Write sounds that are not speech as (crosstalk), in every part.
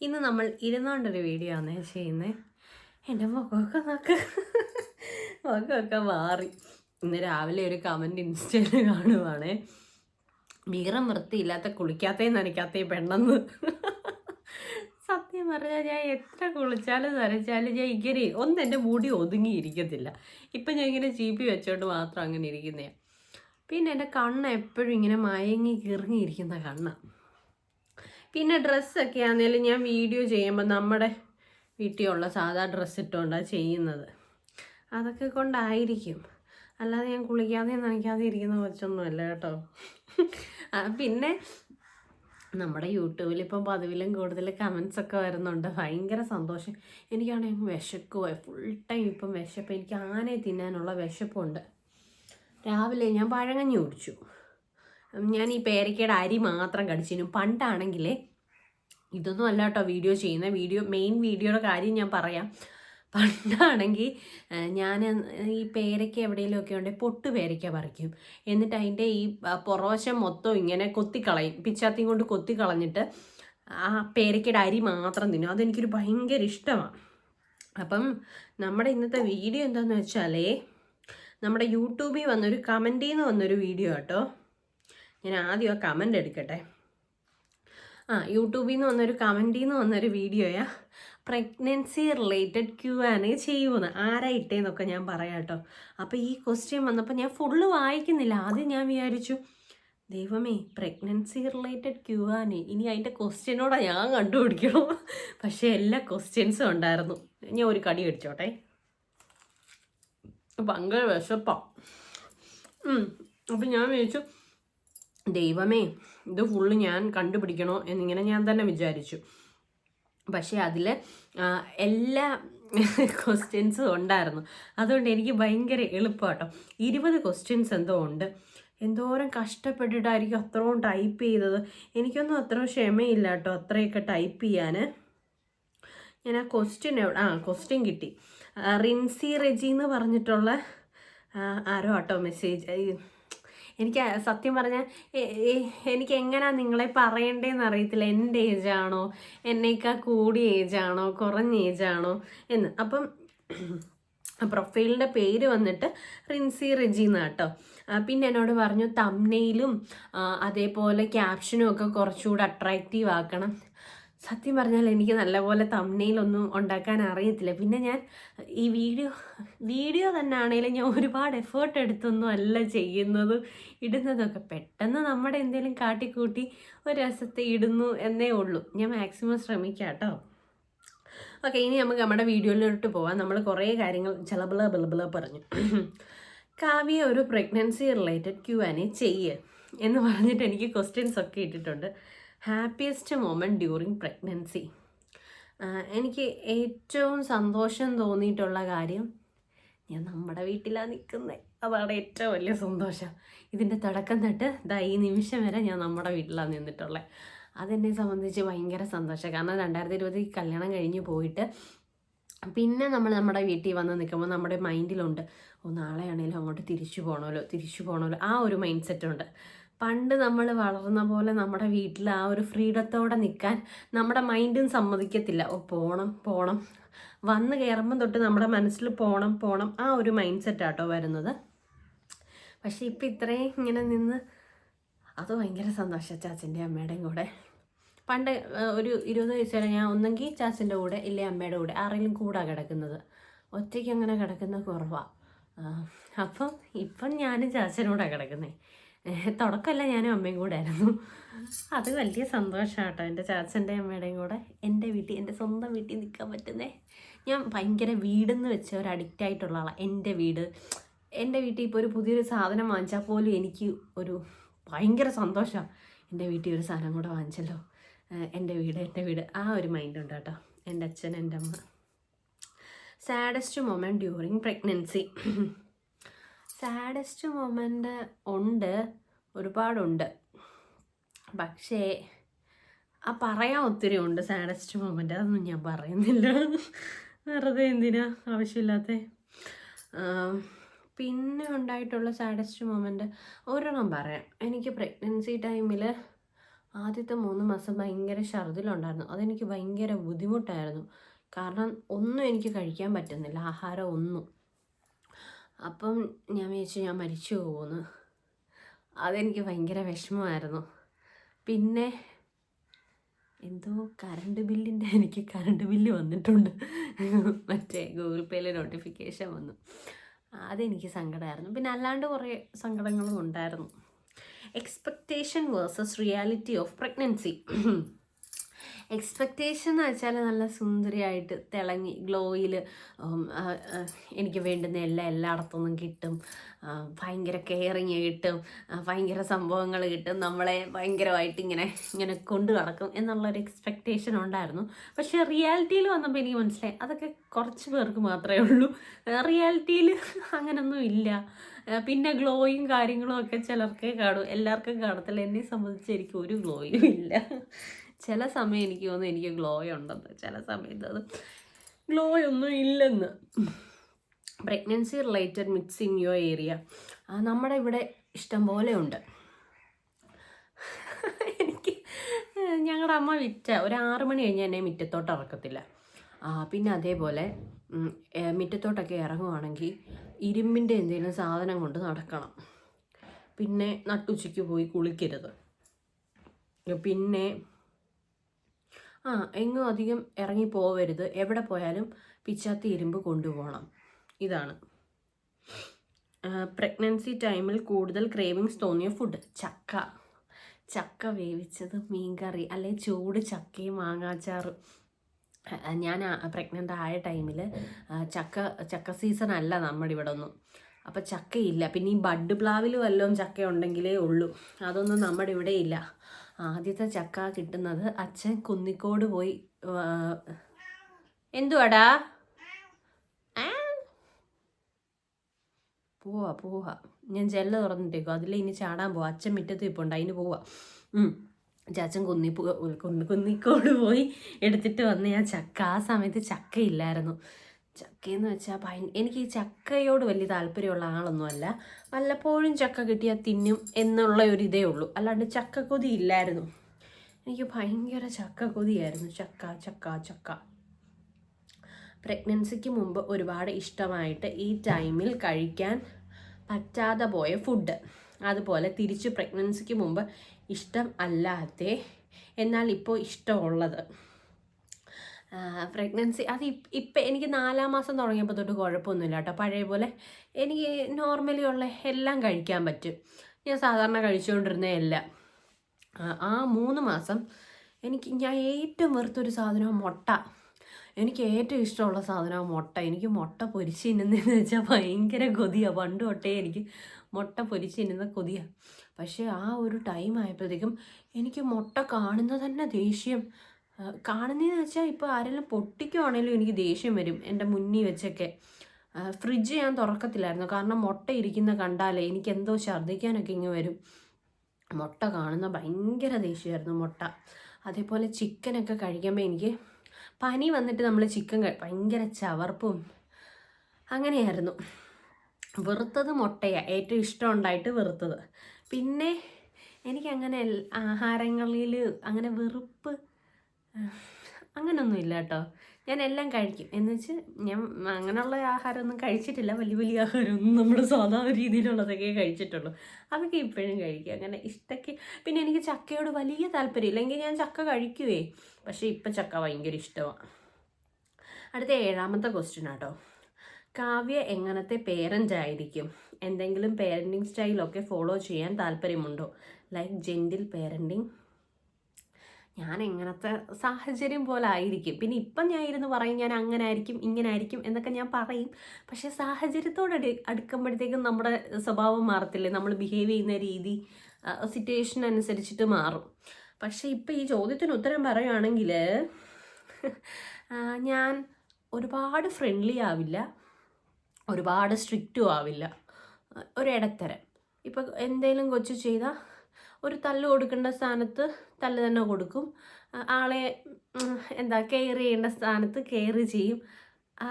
ഇന്ന് നമ്മൾ ഇരുന്നാണ്ടൊരു വീഡിയോ ആണ് ചെയ്യുന്നത് എന്റെ മുഖമൊക്കെ നോക്ക്. മുഖമൊക്കെ മാറി. ഇന്ന് രാവിലെ ഒരു കമന്റ് ഇൻസ്റ്റയിൽ കാണുവാണ്. വീറം വൃത്തിയില്ലാത്ത കുളിക്കാത്തേ നനയ്ക്കാത്തേ പെണ്ണെന്ന്. സത്യം പറഞ്ഞാൽ ഞാൻ എത്ര കുളിച്ചാലും നനച്ചാലും ഞാൻ ഇങ്ങനെ ഒന്നും എന്റെ മുടി ഒതുങ്ങിയിരിക്കത്തില്ല. ഇപ്പം ഞാൻ ഇങ്ങനെ ചീപ്പി വെച്ചോണ്ട് മാത്രം അങ്ങനെ ഇരിക്കുന്നതാണ് പിന്നെ എന്റെ കണ്ണ് എപ്പോഴും ഇങ്ങനെ മയങ്ങി കിറങ്ങിയിരിക്കുന്ന കണ്ണാണ് പിന്നെ ഡ്രസ്സൊക്കെ ആണെങ്കിലും ഞാൻ വീഡിയോ ചെയ്യുമ്പോൾ നമ്മുടെ വീട്ടിലുള്ള സാധാ ഡ്രസ്സ് ഇട്ടുകൊണ്ടാണ് ചെയ്യുന്നത്. അതൊക്കെ കൊണ്ടായിരിക്കും. അല്ലാതെ ഞാൻ കുളിക്കാതെ നനയ്ക്കാതെ ഇരിക്കുന്ന കുറച്ചൊന്നുമല്ല കേട്ടോ. പിന്നെ നമ്മുടെ യൂട്യൂബിൽ ഇപ്പം പതിവിലും കൂടുതൽ കമൻസ് ഒക്കെ വരുന്നുണ്ട്. ഭയങ്കര സന്തോഷം. എനിക്കാണെങ്കിൽ വിശക്കുവായി ഫുൾ ടൈം ഇപ്പം വിശപ്പ്. എനിക്ക് ആനയെ തിന്നാനുള്ള വിശപ്പുണ്ട്. രാവിലെ ഞാൻ പഴങ്ങഞ്ഞി കുടിച്ചു. ഞാൻ ഈ പേരക്കയുടെ അരി മാത്രം കടിച്ചിരുന്നു. പണ്ടാണെങ്കിലേ ഇതൊന്നും അല്ല കേട്ടോ വീഡിയോ ചെയ്യുന്ന വീഡിയോ മെയിൻ വീഡിയോയുടെ കാര്യം ഞാൻ പറയാം. പണ്ടാണെങ്കിൽ ഞാൻ ഈ പേരയ്ക്ക എവിടെയെങ്കിലുമൊക്കെ ഉണ്ടെങ്കിൽ പൊട്ട് പേരയ്ക്ക പറിക്കും. എന്നിട്ട് അതിന്റെ ഈ പുറവശം മൊത്തം ഇങ്ങനെ കൊത്തിക്കളയും. പിച്ചാത്തിയും കൊണ്ട് കൊത്തിക്കളഞ്ഞിട്ട് ആ പേരയ്ക്കയുടെ അരി മാത്രം തിന്നും. അതെനിക്കൊരു ഭയങ്കര ഇഷ്ടമാണ്. അപ്പം നമ്മുടെ ഇന്നത്തെ വീഡിയോ എന്താണെന്ന് വെച്ചാലേ നമ്മുടെ യൂട്യൂബിൽ വന്നൊരു കമന്റിൽ നിന്ന് വന്നൊരു വീഡിയോ കേട്ടോ. ഞാൻ ആദ്യം ആ കമന്റ് എടുക്കട്ടെ. ആ യൂട്യൂബിൽ നിന്ന് വന്നൊരു കമന്റിൽ നിന്ന് വന്നൊരു വീഡിയോയാ. പ്രഗ്നൻസി റിലേറ്റഡ് ക്യൂ ആണ് ചെയ്യുമെന്ന് ആരാ ഇട്ടേന്നൊക്കെ ഞാൻ പറയാം കേട്ടോ അപ്പോൾ ഈ ക്വസ്റ്റ്യൻ വന്നപ്പോൾ ഞാൻ ഫുള്ള് വായിക്കുന്നില്ല. ആദ്യം ഞാൻ വിചാരിച്ചു ദൈവമേ പ്രഗ്നൻസി റിലേറ്റഡ് ക്യൂ ആണ് ഇനി അതിന്റെ ക്വസ്റ്റ്യനോടെ ഞാൻ കണ്ടുപിടിക്കണം. പക്ഷേ എല്ലാ ക്വസ്റ്റ്യൻസും ഉണ്ടായിരുന്നു. ഞാൻ ഒരു കടി അടിച്ചോട്ടെ ഭയങ്കര വിശപ്പാ. അപ്പം ഞാൻ വിചാരിച്ചു ദൈവമേ ഇത് ഫുള്ള് ഞാൻ കണ്ടുപിടിക്കണോ എന്നിങ്ങനെ ഞാൻ തന്നെ വിചാരിച്ചു. പക്ഷേ അതിൽ എല്ലാ ക്വസ്റ്റ്യൻസും ഉണ്ടായിരുന്നു. അതുകൊണ്ട് എനിക്ക് ഭയങ്കര എളുപ്പമാട്ടോ ഇരുപത് ക്വസ്റ്റ്യൻസ് എന്തോ ഉണ്ട്. എന്തോരം കഷ്ടപ്പെട്ടിട്ടായിരിക്കും അത്രയും ടൈപ്പ് ചെയ്തത്. എനിക്കൊന്നും അത്ര ക്ഷമയില്ല കേട്ടോ അത്രയൊക്കെ ടൈപ്പ് ചെയ്യാൻ ഞാൻ ആ ക്വസ്റ്റ്യൻ എവിടെ ആ ക്വസ്റ്റ്യൻ കിട്ടി. റിൻസി റെജി എന്ന് പറഞ്ഞിട്ടുള്ള ആരോ ആട്ടോ മെസ്സേജ് എനിക്ക് സത്യം പറഞ്ഞാൽ എനിക്ക് എങ്ങനെയാ നിങ്ങളെ പറയണ്ടേന്ന് അറിയത്തില്ല. എന്റെ ഏജാണോ എന്നേക്കാൾ കൂടിയ ഏജാണോ കുറഞ്ഞ ഏജാണോ എന്ന്. അപ്പം പ്രൊഫൈലിന്റെ പേര് വന്നിട്ട് റിൻസി റിജി എന്നാട്ടോ പിന്നെ എന്നോട് പറഞ്ഞു തമ്നെയിലും അതേപോലെ ക്യാപ്ഷനും ഒക്കെ കുറച്ചുകൂടെ അട്രാക്റ്റീവ് ആക്കണം. സത്യം പറഞ്ഞാൽ എനിക്ക് നല്ലപോലെ തമ്മനയിലൊന്നും ഉണ്ടാക്കാൻ അറിയത്തില്ല. പിന്നെ ഞാൻ ഈ വീഡിയോ വീഡിയോ തന്നെ ആണെങ്കിലും ഞാൻ ഒരുപാട് എഫേർട്ട് എടുത്തൊന്നും അല്ല ചെയ്യുന്നത് ഇടുന്നതൊക്കെ പെട്ടെന്ന് നമ്മുടെ എന്തെങ്കിലും കാട്ടിക്കൂട്ടി ഒരു രസത്തെ ഇടുന്നു എന്നേ ഉള്ളൂ. ഞാൻ മാക്സിമം ശ്രമിക്കാം കേട്ടോ ഓക്കെ ഇനി നമുക്ക് നമ്മുടെ വീഡിയോയിലോട്ട് പോവാം. നമ്മൾ കുറേ കാര്യങ്ങൾ ചിലബിള ബിളബിള പറഞ്ഞു. കാവ്യ ഒരു പ്രഗ്നൻസി റിലേറ്റഡ് ക്യൂ ആനെ ചെയ്യ് എന്ന് പറഞ്ഞിട്ട് എനിക്ക് ക്വസ്റ്റ്യൻസ് ഒക്കെ ഇട്ടിട്ടുണ്ട്. Happiest moment during pregnancy. എനിക്ക് ഏറ്റവും സന്തോഷം തോന്നിയിട്ടുള്ള കാര്യം ഞാൻ നമ്മുടെ വീട്ടിലാണ് നിൽക്കുന്നത് അതാണ് ഏറ്റവും വലിയ സന്തോഷം. ഇതിന്റെ തുടക്കം തൊട്ട് ദാ ഈ നിമിഷം വരെ ഞാൻ നമ്മുടെ വീട്ടിലാണ് നിന്നിട്ടുള്ളത് അതെന്നെ സംബന്ധിച്ച് ഭയങ്കര സന്തോഷം. കാരണം രണ്ടായിരത്തി ഇരുപതിൽ കല്യാണം കഴിഞ്ഞ് പോയിട്ട് പിന്നെ നമ്മൾ നമ്മുടെ വീട്ടിൽ വന്ന് നിൽക്കുമ്പോൾ നമ്മുടെ മൈൻഡിലുണ്ട് ഓ നാളെയാണേലും അങ്ങോട്ട് തിരിച്ചു പോകണമല്ലോ തിരിച്ചു പോകണമല്ലോ ആ ഒരു മൈൻഡ് സെറ്റ് ഉണ്ട് പണ്ട് നമ്മൾ വളർന്ന പോലെ നമ്മുടെ വീട്ടിൽ ആ ഒരു ഫ്രീഡത്തോടെ നിൽക്കാൻ നമ്മുടെ മൈൻഡും സമ്മതിക്കത്തില്ല. ഓ പോണം പോണം. വന്ന് കയറുമ്പം തൊട്ട് നമ്മുടെ മനസ്സിൽ പോണം പോണം. ആ ഒരു മൈൻഡ് സെറ്റാട്ടോ വരുന്നത്. പക്ഷെ ഇപ്പം ഇത്രയും ഇങ്ങനെ നിന്ന് അത് ഭയങ്കര സന്തോഷം ചാച്ചന്റെ അമ്മയുടെയും കൂടെ. പണ്ട് ഒരു ഇരുപത് വയസ്സ് വരെ ഞാൻ ഒന്നെങ്കിൽ ചാച്ചന്റെ കൂടെ ഇല്ലേ അമ്മയുടെ കൂടെ ആരെങ്കിലും കൂടാ കിടക്കുന്നത്. ഒറ്റയ്ക്ക് അങ്ങനെ കിടക്കുന്ന കുറവാണ് അപ്പം ഇപ്പം ഞാനും ചാച്ചനോടാണ് കിടക്കുന്നത് തുടക്കമല്ല ഞാനും അമ്മയും കൂടെ ആയിരുന്നു. അത് വലിയ സന്തോഷമാണ് കേട്ടോ എന്റെ ചാച്ചന്റെ അമ്മയുടെയും കൂടെ എന്റെ വീട്ടിൽ എന്റെ സ്വന്തം വീട്ടിൽ നിൽക്കാൻ പറ്റുന്നേ. ഞാൻ ഭയങ്കര വീടെന്ന് വെച്ച ഒരു അഡിക്റ്റ് ആയിട്ടുള്ള ആളാണ് എന്റെ വീട്. എന്റെ വീട്ടിൽ ഇപ്പോൾ ഒരു പുതിയൊരു സാധനം വാങ്ങിച്ചാൽ പോലും എനിക്ക് ഒരു ഭയങ്കര സന്തോഷമാണ് എന്റെ വീട്ടിൽ ഒരു സാധനം കൂടെ വാങ്ങിച്ചല്ലോ. എന്റെ വീട് എന്റെ വീട്. ആ ഒരു മൈൻഡ് ഉണ്ട് കേട്ടോ. എന്റെ അച്ഛൻ എന്റെ അമ്മ. Saddest moment during pregnancy saddest moment ഉണ്ട്. ഒരുപാടുണ്ട്. പക്ഷേ ആ പറയാൻ ഒത്തിരി ഉണ്ട് സാഡസ്റ്റ് മൊമെന്റ് അതൊന്നും ഞാൻ പറയുന്നില്ല. വെറുതെ എന്തിനാ? ആവശ്യമില്ലാത്ത. പിന്നെ ഉണ്ടായിട്ടുള്ള സാഡസ്റ്റ് മൊമെന്റ് ഒരെണ്ണം പറയാം. എനിക്ക് പ്രഗ്നൻസി ടൈമിൽ ആദ്യത്തെ മൂന്ന് മാസം ഭയങ്കര ഛർദിലുണ്ടായിരുന്നു. അതെനിക്ക് ഭയങ്കര ബുദ്ധിമുട്ടായിരുന്നു. കാരണം ഒന്നും എനിക്ക് കഴിക്കാൻ പറ്റുന്നില്ല. ആഹാരം ഒന്നും. അപ്പം ഞാൻ വിചാരിച്ചു ഞാൻ മരിച്ചു പോകുമെന്ന് അതെനിക്ക് ഭയങ്കര വിഷമമായിരുന്നു. പിന്നെ എന്തോ കറണ്ട് ബില്ലിന്റെ (laughs) എനിക്ക് കറണ്ട് ബില്ല് വന്നിട്ടുണ്ട്. മറ്റേ ഗൂഗിൾ പേയിലെ നോട്ടിഫിക്കേഷൻ വന്നു. അതെനിക്ക് സങ്കടമായിരുന്നു പിന്നെ അല്ലാണ്ട് കുറേ സങ്കടങ്ങളും ഉണ്ടായിരുന്നു. Expectation versus reality of pregnancy expectation എന്ന് വെച്ചാൽ നല്ല സുന്ദരിയായിട്ട് തിളങ്ങി ഗ്ലോയിൽ എനിക്ക് വേണ്ടുന്ന എല്ലാ എല്ലായിടത്തുനിന്നും കിട്ടും. ഭയങ്കര കെയറിങ് കിട്ടും. ഭയങ്കര സംഭവങ്ങൾ കിട്ടും. നമ്മളെ ഭയങ്കരമായിട്ട് ഇങ്ങനെ ഇങ്ങനെ കൊണ്ടു നടക്കും എന്നുള്ളൊരു എക്സ്പെക്റ്റേഷൻ ഉണ്ടായിരുന്നു. പക്ഷേ റിയാലിറ്റിയിൽ വന്നപ്പോൾ എനിക്ക് മനസ്സിലായി അതൊക്കെ കുറച്ച് പേർക്ക് മാത്രമേ ഉള്ളൂ. റിയാലിറ്റിയിൽ അങ്ങനൊന്നും ഇല്ല. പിന്നെ ഗ്ലോയും കാര്യങ്ങളും ഒക്കെ ചിലർക്കേ കാണും. എല്ലാവർക്കും കാണത്തില്ല. എന്നെ സംബന്ധിച്ച് എനിക്ക് ഒരു ഗ്ലോയും ഇല്ല. ചില സമയം എനിക്ക് തോന്നുന്നു എനിക്ക് ഗ്ലോ ഉണ്ടെന്ന് ചില സമയത്ത് അത് ഗ്ലോ ഒന്നും ഇല്ലെന്ന്. Pregnancy related mix in your area നമ്മുടെ ഇവിടെ ഇഷ്ടം പോലെ ഉണ്ട്. എനിക്ക് ഞങ്ങളുടെ അമ്മ വിറ്റ ഒരു ആറ് മണി കഴിഞ്ഞ് എന്നെ മുറ്റത്തോട്ട് ഇറക്കത്തില്ല. പിന്നെ അതേപോലെ മുറ്റത്തോട്ടൊക്കെ ഇറങ്ങുവാണെങ്കിൽ ഇരുമ്പിന്റെ എന്തെങ്കിലും സാധനം കൊണ്ട് നടക്കണം. പിന്നെ നട്ടുച്ചയ്ക്ക് പോയി കുളിക്കരുത്. പിന്നെ ആ എങ്ങും അധികം ഇറങ്ങി പോവരുത്. എവിടെ പോയാലും പിച്ചാത്തി ഇരുമ്പ് കൊണ്ടുപോകണം ഇതാണ്. പ്രഗ്നൻസി ടൈമിൽ കൂടുതൽ ക്രേവിങ്സ് തോന്നിയ ഫുഡ് ചക്ക. ചക്ക വേവിച്ചത് മീൻകറി അല്ലെ ചൂട് ചക്കയും മാങ്ങാച്ചാറും. ഞാൻ പ്രഗ്നന്റ് ആയ ടൈമിൽ ചക്ക ചക്ക സീസൺ അല്ല നമ്മുടെ ഇവിടെ ഒന്നും. അപ്പം ചക്കയില്ല. പിന്നെ ഈ ബഡ് പ്ലാവിൽ വല്ലതും ചക്ക ഉണ്ടെങ്കിലേ ഉള്ളൂ. അതൊന്നും നമ്മുടെ ഇവിടെ ഇല്ല. ആദ്യത്തെ ചക്ക കിട്ടുന്നത് അച്ഛൻ കുന്നിക്കോട് പോയി എന്തുവാടാ? പോവാ പോവാ. ഞാൻ ജെല്ല തുറന്നിട്ടേക്കും അതിൽ ഇനി ചാടാൻ പോവാ. അച്ഛൻ മുറ്റത്ത് ഇപ്പോൾ ഉണ്ട് അതിന് പോവാ. ചാച്ചൻ കുന്നി കുന്നി കുന്നിക്കോട് പോയി എടുത്തിട്ട് വന്ന് ഞാൻ ചക്ക ആ സമയത്ത് ചക്ക ഇല്ലായിരുന്നു ചക്കയെന്ന് വെച്ചാൽ ഭയ എനിക്ക് ചക്കയോട് വലിയ താല്പര്യമുള്ള ആളൊന്നുമല്ല. വല്ലപ്പോഴും ചക്ക കിട്ടിയാൽ തിന്നും എന്നുള്ള ഒരു ഇതേ ഉള്ളൂ. അല്ലാണ്ട് ചക്ക കൊതി ഇല്ലായിരുന്നു. എനിക്ക് ഭയങ്കര ചക്ക കൊതിയായിരുന്നു ചക്ക ചക്ക ചക്ക. പ്രഗ്നൻസിക്ക് മുമ്പ് ഒരുപാട് ഇഷ്ടമായിട്ട് ഈ ടൈമിൽ കഴിക്കാൻ പറ്റാതെ പോയ ഫുഡ്. അതുപോലെ തിരിച്ച് പ്രഗ്നൻസിക്ക് മുമ്പ് ഇഷ്ടം അല്ലാതെ എന്നാൽ ഇപ്പോൾ ഇഷ്ടമുള്ളത്. പ്രഗ്നൻസി അത് ഇപ്- ഇപ്പം എനിക്ക് നാലാം മാസം തുടങ്ങിയപ്പോൾ തൊട്ട് കുഴപ്പമൊന്നുമില്ല കേട്ടോ. പഴയ പോലെ എനിക്ക് നോർമലി ഉള്ള എല്ലാം കഴിക്കാൻ പറ്റും. ഞാൻ സാധാരണ കഴിച്ചുകൊണ്ടിരുന്ന എല്ലാം ആ, മൂന്ന് മാസം എനിക്ക് ഞാൻ ഏറ്റവും വെറുത്തൊരു സാധനം മുട്ട. എനിക്ക് ഏറ്റവും ഇഷ്ടമുള്ള സാധനം മുട്ട. എനിക്ക് മുട്ട പൊരിച്ച് തിന്നുന്നതെന്ന് വെച്ചാൽ ഭയങ്കര കൊതിയാണ് പണ്ട് തൊട്ടേ എനിക്ക് മുട്ട പൊരിച്ച് തിന്നുന്ന കൊതിയാണ് പക്ഷേ ആ ഒരു ടൈം ആയപ്പോഴത്തേക്കും എനിക്ക് മുട്ട കാണുന്ന തന്നെ ദേഷ്യം. കാണുന്നതെന്ന് വെച്ചാൽ ഇപ്പോൾ ആരെങ്കിലും പൊട്ടിക്കുവാണേലും എനിക്ക് ദേഷ്യം വരും എന്റെ മുന്നിൽ വെച്ചൊക്കെ. ഫ്രിഡ്ജ് ഞാൻ തുറക്കത്തില്ലായിരുന്നു. കാരണം മുട്ട ഇരിക്കുന്ന കണ്ടാലേ എനിക്ക് എന്തോ ഛർദ്ദിക്കാനൊക്കെ ഇങ്ങ് വരും. മുട്ട കാണുന്ന ഭയങ്കര ദേഷ്യമായിരുന്നു മുട്ട. അതേപോലെ ചിക്കനൊക്കെ കഴിക്കുമ്പോൾ എനിക്ക് പനി വന്നിട്ട് നമ്മൾ ചിക്കൻ ഭയങ്കര ചവർപ്പും അങ്ങനെയായിരുന്നു. വെറുത്തത് മുട്ടയാണ് ഏറ്റവും ഇഷ്ടം ഉണ്ടായിട്ട് വെറുത്തത്. പിന്നെ എനിക്കങ്ങനെ ആഹാരങ്ങളിൽ അങ്ങനെ വെറുപ്പ് അങ്ങനൊന്നും ഇല്ല കേട്ടോ. ഞാൻ എല്ലാം കഴിക്കും. എന്ന് വെച്ച് ഞാൻ അങ്ങനെയുള്ള ആഹാരമൊന്നും കഴിച്ചിട്ടില്ല. വലിയ വലിയ ആഹാരമൊന്നും നമ്മൾ സാധാരണ രീതിയിലുള്ളതൊക്കെ കഴിച്ചിട്ടുള്ളൂ. അതൊക്കെ ഇപ്പോഴും കഴിക്കും. അങ്ങനെ ഇഷ്ടക്ക് പിന്നെ എനിക്ക് ചക്കയോട് വലിയ താല്പര്യം ഇല്ലെങ്കിൽ ഞാൻ ചക്ക കഴിക്കുവേ. പക്ഷേ ഇപ്പം ചക്ക ഭയങ്കര ഇഷ്ടമാണ് അടുത്ത ഏഴാമത്തെ ക്വസ്റ്റ്യൻ ആട്ടോ. കാവ്യ എങ്ങനത്തെ പേരന്റ് ആയിരിക്കും? എന്തെങ്കിലും പേരന്റിങ് സ്റ്റൈലൊക്കെ ഫോളോ ചെയ്യാൻ താല്പര്യമുണ്ടോ? ലൈക്ക് ജെന്റിൽ പേരന്റിങ് ഞാൻ എങ്ങനത്തെ സാഹചര്യം പോലെ ആയിരിക്കും. പിന്നെ ഇപ്പം ഞാൻ ഇരുന്ന് പറയും ഞാൻ അങ്ങനെ ആയിരിക്കും ഇങ്ങനെ ആയിരിക്കും എന്നൊക്കെ ഞാൻ പറയും. പക്ഷേ സാഹചര്യത്തോട് അടു അടുക്കുമ്പോഴത്തേക്കും നമ്മുടെ സ്വഭാവം മാറത്തില്ലേ? നമ്മൾ ബിഹേവ് ചെയ്യുന്ന രീതി സിറ്റുവേഷൻ അനുസരിച്ചിട്ട് മാറും. പക്ഷേ ഇപ്പം ഈ ചോദ്യത്തിന് ഉത്തരം പറയുകയാണെങ്കിൽ ഞാൻ ഒരുപാട് ഫ്രണ്ട്ലി ആവില്ല ഒരുപാട് സ്ട്രിക്റ്റും ആവില്ല ഒരിടത്തരം ഇപ്പം എന്തെങ്കിലും കൊച്ചു ചെയ്താൽ ഒരു തല്ല് കൊടുക്കേണ്ട സ്ഥാനത്ത് തല്ല് തന്നെ കൊടുക്കും ആളെ എന്താ കെയർ ചെയ്യേണ്ട സ്ഥാനത്ത് കെയർ ചെയ്യും.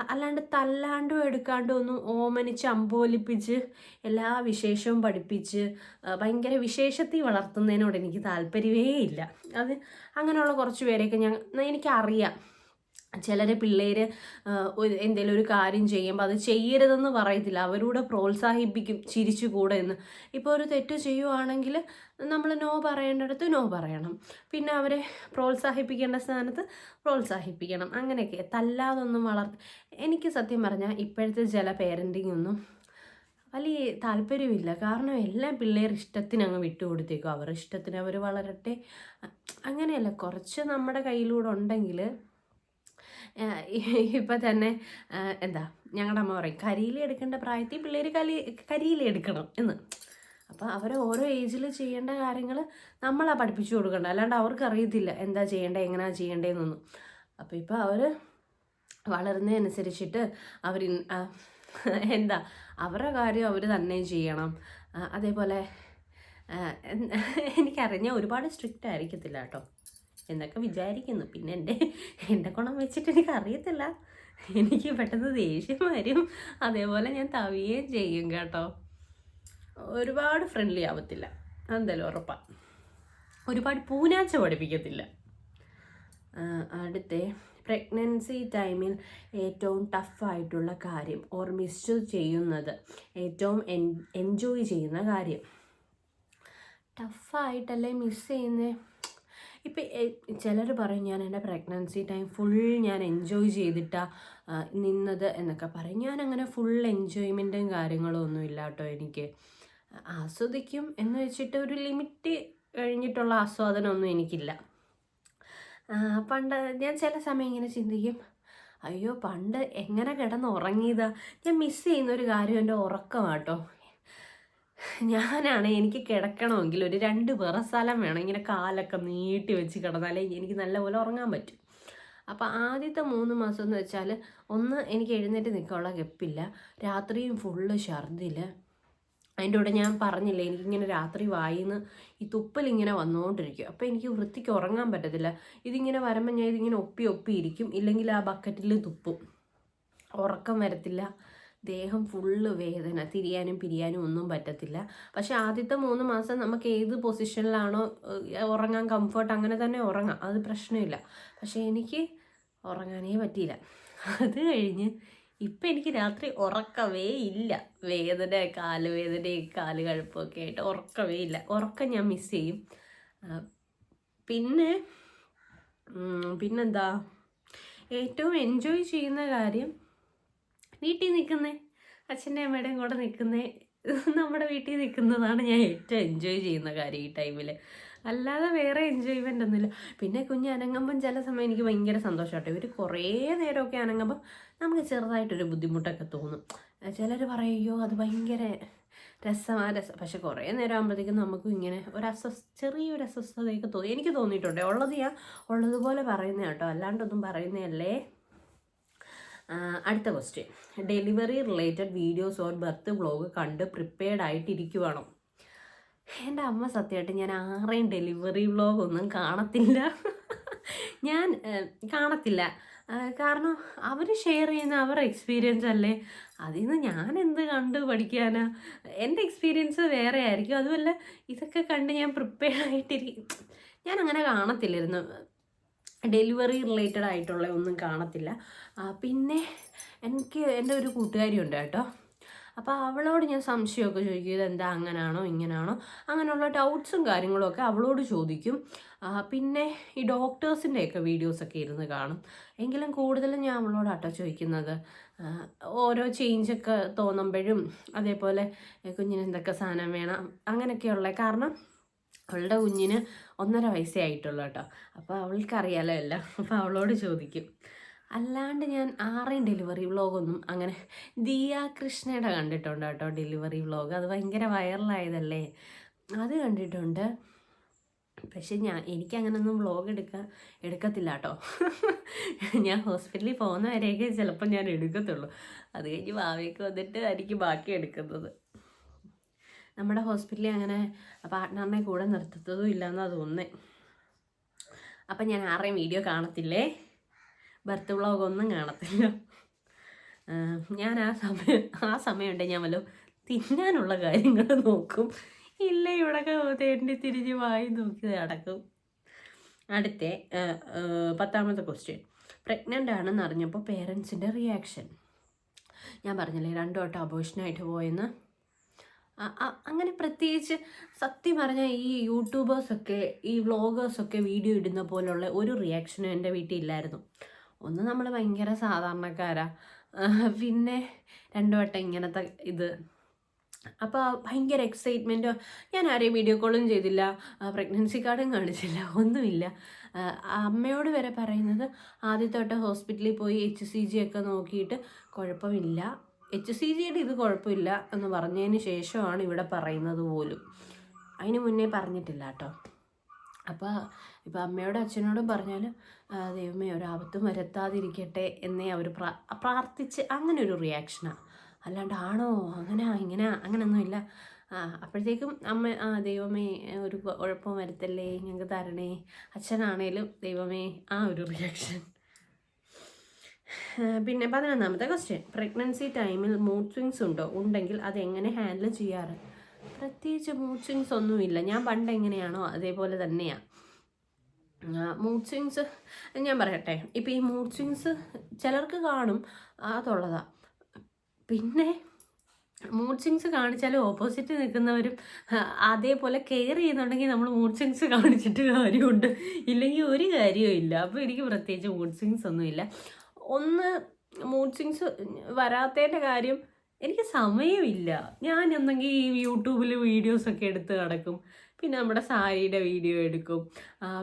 അല്ലാണ്ട് തല്ലാണ്ടും എടുക്കാണ്ടും ഒന്നും ഓമനിച്ച് അമ്പോലിപ്പിച്ച് എല്ലാ വിശേഷവും പഠിപ്പിച്ച് ഭയങ്കര വിശേഷത്തിൽ വളർത്തുന്നതിനോട് എനിക്ക് താല്പര്യമേ ഇല്ല. അത് അങ്ങനെയുള്ള കുറച്ച് പേരെയൊക്കെ ഞാൻ എനിക്കറിയാം. ചിലർ പിള്ളേർ എന്തെങ്കിലും ഒരു കാര്യം ചെയ്യുമ്പോൾ അത് ചെയ്യരുതെന്ന് പറയത്തില്ല. അവരൂടെ പ്രോത്സാഹിപ്പിക്കും ചിരിച്ചു കൂടെ എന്ന് ഇപ്പോൾ ഒരു തെറ്റ് ചെയ്യുവാണെങ്കിൽ നമ്മൾ നോ പറയേണ്ടടുത്ത് നോ പറയണം. പിന്നെ അവരെ പ്രോത്സാഹിപ്പിക്കേണ്ട സ്ഥാനത്ത് പ്രോത്സാഹിപ്പിക്കണം. അങ്ങനെയൊക്കെ. തല്ലാതൊന്നും വളർത്ത് എനിക്ക് സത്യം പറഞ്ഞാൽ ഇപ്പോഴത്തെ ചില പേരന്റിങ് ഒന്നും വലിയ താല്പര്യമില്ല. കാരണം എല്ലാം പിള്ളേർ ഇഷ്ടത്തിന് അങ്ങ് വിട്ടുകൊടുത്തേക്കും അവർ ഇഷ്ടത്തിന് അവർ വളരട്ടെ. അങ്ങനെയല്ല. കുറച്ച് നമ്മുടെ കയ്യിലൂടെ ഉണ്ടെങ്കിൽ ഇപ്പം തന്നെ എന്താ ഞങ്ങളുടെ അമ്മ പറയും കരിയില എടുക്കേണ്ട പ്രായത്തിൽ പിള്ളേർ കലി കരിയില എടുക്കണം എന്ന്. അപ്പോൾ അവർ ഓരോ ഏജിൽ ചെയ്യേണ്ട കാര്യങ്ങൾ നമ്മളാ പഠിപ്പിച്ചു കൊടുക്കേണ്ട. അല്ലാണ്ട് അവർക്ക് അറിയത്തില്ല എന്താ ചെയ്യേണ്ടത് എങ്ങനെയാ ചെയ്യേണ്ടതെന്നൊന്നും അപ്പോൾ ഇപ്പോൾ അവർ വളരുന്നതനുസരിച്ചിട്ട് അവർ എന്താ അവരുടെ കാര്യം അവർ തന്നെ ചെയ്യണം. അതേപോലെ ഞാൻ ഒരുപാട് സ്ട്രിക്റ്റ് ആയിരിക്കത്തില്ല കേട്ടോ. എന്നൊക്കെ വിചാരിക്കുന്നു. പിന്നെ എന്റെ എന്റെ ഗുണം വെച്ചിട്ട് എനിക്ക് അറിയത്തില്ല. എനിക്ക് പെട്ടെന്ന് ദേഷ്യം വരും. അതേപോലെ ഞാൻ തവിയുകയും ചെയ്യും കേട്ടോ. ഒരുപാട് ഫ്രണ്ട്ലി ആവത്തില്ല. എന്തായാലും ഉറപ്പാണ് ഒരുപാട് പൂനാച്ച പഠിപ്പിക്കത്തില്ല. അടുത്ത. പ്രഗ്നൻസി ടൈമിൽ ഏറ്റവും ടഫായിട്ടുള്ള കാര്യം ഓർ മിസ് ചെയ്യുന്നത് ഏറ്റവും എൻ എൻജോയ് ചെയ്യുന്ന കാര്യം. ടഫായിട്ടല്ലേ മിസ് ചെയ്യുന്നത് ഇപ്പം ചിലർ പറയും ഞാൻ എന്റെ പ്രഗ്നൻസി ടൈം ഫുൾ ഞാൻ എൻജോയ് ചെയ്തിട്ടാണ് നിന്നത് എന്നൊക്കെ പറയും. ഞാൻ അങ്ങനെ ഫുൾ എൻജോയ്മെന്റും കാര്യങ്ങളും ഒന്നും ഇല്ല കേട്ടോ എനിക്ക്. ആസ്വദിക്കും എന്ന് വെച്ചിട്ട് ഒരു ലിമിറ്റ് കഴിഞ്ഞിട്ടുള്ള ആസ്വാദനമൊന്നും എനിക്കില്ല. പണ്ട് ഞാൻ ചില സമയം ഇങ്ങനെ ചിന്തിക്കും അയ്യോ പണ്ട് എങ്ങനെ കിടന്ന് ഉറങ്ങിയതാ ഞാൻ മിസ് ചെയ്യുന്ന ഒരു കാര്യം എന്റെ ഉറക്കമാട്ടോ. ഞാനാണ് എനിക്ക് കിടക്കണമെങ്കിൽ ഒരു രണ്ട് വേറെ സ്ഥലം വേണം. ഇങ്ങനെ കാലൊക്കെ നീട്ടി വെച്ച് കിടന്നാലേ എനിക്ക് നല്ലപോലെ ഉറങ്ങാൻ പറ്റും. അപ്പോൾ ആദ്യത്തെ മൂന്ന് മാസം എന്ന് വെച്ചാൽ ഒന്ന് എനിക്ക് എഴുന്നേറ്റ് നിൽക്കാനുള്ള ഗപ്പില്ല. രാത്രിയും ഫുള്ള് ഛർദിൽ അതിന്റെ കൂടെ ഞാൻ പറഞ്ഞില്ല എനിക്കിങ്ങനെ രാത്രി വായിന്ന് ഈ തുപ്പലിങ്ങനെ വന്നുകൊണ്ടിരിക്കും അപ്പോൾ എനിക്ക് വൃത്തിക്ക് ഉറങ്ങാൻ പറ്റത്തില്ല. ഇതിങ്ങനെ വരുമ്പോൾ ഞാൻ ഇതിങ്ങനെ ഒപ്പി ഒപ്പി ഇരിക്കും. ഇല്ലെങ്കിൽ ആ ബക്കറ്റിൽ തുപ്പും. ഉറക്കം വരത്തില്ല. ദേഹം ഫുള്ള് വേദന തിരിയാനും പിരിയാനും ഒന്നും പറ്റത്തില്ല. പക്ഷെ ആദ്യത്തെ മൂന്ന് മാസം നമുക്ക് ഏത് പൊസിഷനിലാണോ ഉറങ്ങാൻ കംഫർട്ട് അങ്ങനെ തന്നെ ഉറങ്ങാം. അത് പ്രശ്നമില്ല. പക്ഷെ എനിക്ക് ഉറങ്ങാനേ പറ്റിയില്ല. അത് കഴിഞ്ഞ് ഇപ്പം എനിക്ക് രാത്രി ഉറക്കമേ ഇല്ല. വേദന കാൽ വേദനയും കാൽ കഴുപ്പൊക്കെ ആയിട്ട് ഉറക്കമേ ഇല്ല. ഉറക്കം ഞാൻ മിസ് ചെയ്യും. പിന്നെ പിന്നെന്താ? ഏറ്റവും എൻജോയ് ചെയ്യുന്ന കാര്യം വീട്ടിൽ നിൽക്കുന്നേ? അച്ഛന്റെ അമ്മയുടെയും കൂടെ നിൽക്കുന്നേ? നമ്മുടെ വീട്ടിൽ നിൽക്കുന്നതാണ് ഞാൻ ഏറ്റവും എൻജോയ് ചെയ്യുന്ന കാര്യം ഈ ടൈമിൽ അല്ലാതെ വേറെ എൻജോയ്മെന്റ് ഒന്നുമില്ല. പിന്നെ കുഞ്ഞ് അനങ്ങുമ്പം ചില സമയം എനിക്ക് ഭയങ്കര സന്തോഷമാട്ടെ ഇവർ കുറേ നേരമൊക്കെ അനങ്ങുമ്പം നമുക്ക് ചെറുതായിട്ടൊരു ബുദ്ധിമുട്ടൊക്കെ തോന്നും. ചിലർ പറയോ അത് ഭയങ്കര രസമാണ് രസം. പക്ഷെ കുറേ നേരം ആകുമ്പോഴത്തേക്കും നമുക്കും ഇങ്ങനെ ഒരു അസ്വസ് ചെറിയൊരു അസ്വസ്ഥതയൊക്കെ തോന്നി. എനിക്ക് തോന്നിയിട്ടുണ്ട്. ഉള്ളത് ഞാൻ ഉള്ളതുപോലെ പറയുന്ന കേട്ടോ. അല്ലാണ്ടൊന്നും പറയുന്നതല്ലേ? അടുത്ത question delivery related videos or birth vlog കണ്ട് പ്രിപ്പയർഡ് ആയിട്ടിരിക്കുവാണോ? എന്റെ അമ്മ സത്യമായിട്ട് ഞാൻ ആരെയും ഡെലിവറി വ്ളോഗ് ഒന്നും കാണത്തില്ല. ഞാൻ കാണത്തില്ല. കാരണം അവർ ഷെയർ ചെയ്യുന്ന അവരുടെ എക്സ്പീരിയൻസ് അല്ലേ? അതിൽ നിന്ന് ഞാൻ എന്ത് കണ്ട് പഠിക്കാനാ? എന്റെ എക്സ്പീരിയൻസ് വേറെ ആയിരിക്കും. അതുമല്ല ഇതൊക്കെ കണ്ട് ഞാൻ പ്രിപ്പയർ ആയിട്ടിരിക്കും ഞാൻ അങ്ങനെ കാണത്തില്ലായിരുന്നു. ഡെലിവറി റിലേറ്റഡ് ആയിട്ടുള്ള ഒന്നും കാണത്തില്ല. പിന്നെ എനിക്ക് എന്റെ ഒരു കൂട്ടുകാരി ഉണ്ട് കേട്ടോ. അപ്പോൾ അവളോട് ഞാൻ സംശയമൊക്കെ ചോദിക്കും ഇതെന്താ അങ്ങനാണോ ഇങ്ങനാണോ? അങ്ങനെയുള്ള ഡൗട്ട്സും കാര്യങ്ങളൊക്കെ അവളോട് ചോദിക്കും. പിന്നെ ഈ ഡോക്ടേഴ്സിന്റെയൊക്കെ വീഡിയോസൊക്കെ ഇരുന്ന് കാണും. എങ്കിലും കൂടുതലും ഞാൻ അവളോട് അട്ട ചോദിക്കുന്നത്. ഓരോ ചേഞ്ചൊക്കെ തോന്നുമ്പോഴും അതേപോലെ കുഞ്ഞിന് എന്തൊക്കെ സാധനം വേണം? അങ്ങനെയൊക്കെയുള്ള കാരണം അവളുടെ കുഞ്ഞിന് ഒന്നര വയസ്സേ ആയിട്ടുള്ളൂ കേട്ടോ. അപ്പോൾ അവൾക്കറിയാലോ എല്ലാം. അപ്പോൾ അവളോട് ചോദിക്കും. അല്ലാണ്ട് ഞാൻ ആരെയും ഡെലിവറി വ്ളോഗൊന്നും അങ്ങനെ ദിയ കൃഷ്ണയുടെ കണ്ടിട്ടുണ്ട് കേട്ടോ ഡെലിവറി വ്ളോഗ്. അത് ഭയങ്കര വൈറലായതല്ലേ? അത് കണ്ടിട്ടുണ്ട്. പക്ഷെ ഞാൻ എനിക്കങ്ങനൊന്നും വ്ളോഗ് എടുക്കാൻ എടുക്കത്തില്ല കേട്ടോ. ഞാൻ ഹോസ്പിറ്റലിൽ പോകുന്നവരെയൊക്കെ ചിലപ്പോൾ ഞാൻ എടുക്കത്തുള്ളൂ. അത് കഴിഞ്ഞ് ഭാവിയൊക്കെ വന്നിട്ട് ആയിരിക്കും ബാക്കി എടുക്കുന്നത്. നമ്മുടെ ഹോസ്പിറ്റലിൽ അങ്ങനെ പാർട്ട്ണറിനെ കൂടെ നിർത്തത്തതും ഇല്ലയെന്നാണ് തോന്നുന്നത് അപ്പം ഞാൻ ആരെയും വീഡിയോ കാണത്തില്ലേ? ബർത്ത് വ്ളോഗൊന്നും കാണത്തില്ല. ഞാൻ ആ സമയം ആ സമയം ഉണ്ടെങ്കിൽ ഞാൻ വല്ലതും തിന്നാനുള്ള കാര്യങ്ങൾ നോക്കും. ഇല്ല ഇവിടെ തേണ്ടി തിരിഞ്ഞ് വായി നോക്കി നടക്കും. അടുത്ത പത്താമത്തെ ക്വസ്റ്റ്യൻ പ്രഗ്നന്റ് ആണെന്ന് അറിഞ്ഞപ്പോൾ പേരൻസിന്റെ റിയാക്ഷൻ ഞാൻ പറഞ്ഞില്ലേ രണ്ടു വട്ടം അബോഷനായിട്ട് പോയെന്ന്? അങ്ങനെ പ്രത്യേകിച്ച് സത്യം പറഞ്ഞാൽ ഈ യൂട്യൂബേഴ്സൊക്കെ ഈ വ്ളോഗേഴ്സൊക്കെ വീഡിയോ ഇടുന്ന പോലുള്ള ഒരു റിയാക്ഷനും എന്റെ വീട്ടിൽ ഇല്ലായിരുന്നു. ഒന്ന് നമ്മൾ ഭയങ്കര സാധാരണക്കാരാ. പിന്നെ രണ്ടു വട്ടം ഇങ്ങനത്തെ ഇത്. അപ്പോൾ ഭയങ്കര എക്സൈറ്റ്മെന്റോ ഞാൻ ആരെയും വീഡിയോ കോളും ചെയ്തില്ല. പ്രഗ്നൻസി കാർഡും കാണിച്ചില്ല. ഒന്നുമില്ല. അമ്മയോട് വരെ പറയുന്നത് ആദ്യത്തെ തൊട്ട് ഹോസ്പിറ്റലിൽ പോയി എച്ച് സി ജി ഒക്കെ നോക്കിയിട്ട് കുഴപ്പമില്ല. എച്ച് സി ജിയുടെ ഇത് കുഴപ്പമില്ല എന്ന് പറഞ്ഞതിന് ശേഷമാണ് ഇവിടെ പറയുന്നത് പോലും. അതിന് മുന്നേ പറഞ്ഞിട്ടില്ല കേട്ടോ. അപ്പോൾ ഇപ്പോൾ അമ്മയോടും അച്ഛനോടും പറഞ്ഞാൽ ദൈവമേ ഒരാപത്തും വരുത്താതിരിക്കട്ടെ എന്നേ അവർ പ്രാ പ്രാർത്ഥിച്ച് അങ്ങനെ ഒരു റിയാക്ഷനാണ് അല്ലാണ്ട് ആണോ? അങ്ങനെ ഇങ്ങനെ അങ്ങനെയൊന്നുമില്ല ആ അപ്പോഴത്തേക്കും അമ്മ ആ ദൈവമേ ഒരു കുഴപ്പം വരുത്തല്ലേ ഞങ്ങൾക്ക് തരണേ. അച്ഛനാണേലും ദൈവമേ ആ ഒരു റിയാക്ഷൻ പിന്നെ പതിനൊന്നാമത്തെ ക്വസ്റ്റ്യൻ പ്രഗ്നൻസി ടൈമിൽ മൂഡ് സ്വിങ്സ് ഉണ്ടോ? ഉണ്ടെങ്കിൽ അത് എങ്ങനെ ഹാൻഡിൽ ചെയ്യാറ്? പ്രത്യേകിച്ച് മൂഡ് സ്വിങ്സ് ഒന്നുമില്ല. ഞാൻ പണ്ട് എങ്ങനെയാണോ അതേപോലെ തന്നെയാണ് മൂഡ് സ്വിങ്സ് ഞാൻ പറയട്ടെ. ഇപ്പം ഈ മൂഡ് സ്വിങ്സ് ചിലർക്ക് കാണും അതുള്ളതാ. പിന്നെ മൂഡ് സ്വിങ്സ് കാണിച്ചാലും ഓപ്പോസിറ്റ് നിൽക്കുന്നവരും അതേപോലെ കെയർ ചെയ്യുന്നുണ്ടെങ്കിൽ നമ്മൾ മൂഡ് സ്വിങ്സ് കാണിച്ചിട്ട് കാര്യമുണ്ട്. ഇല്ലെങ്കിൽ ഒരു കാര്യവും ഇല്ല. അപ്പോൾ എനിക്ക് പ്രത്യേകിച്ച് മൂഡ് സ്വിങ്സ് ഒന്നുമില്ല. ഒന്ന് മൂഡ് സിങ്സ് വരാത്തതിന്റെ കാര്യം എനിക്ക് സമയമില്ല. ഞാൻ എന്തെങ്കിൽ യൂട്യൂബിൽ വീഡിയോസൊക്കെ എടുത്ത് കിടക്കും പിന്നെ നമ്മുടെ സാരിയുടെ വീഡിയോ എടുക്കും.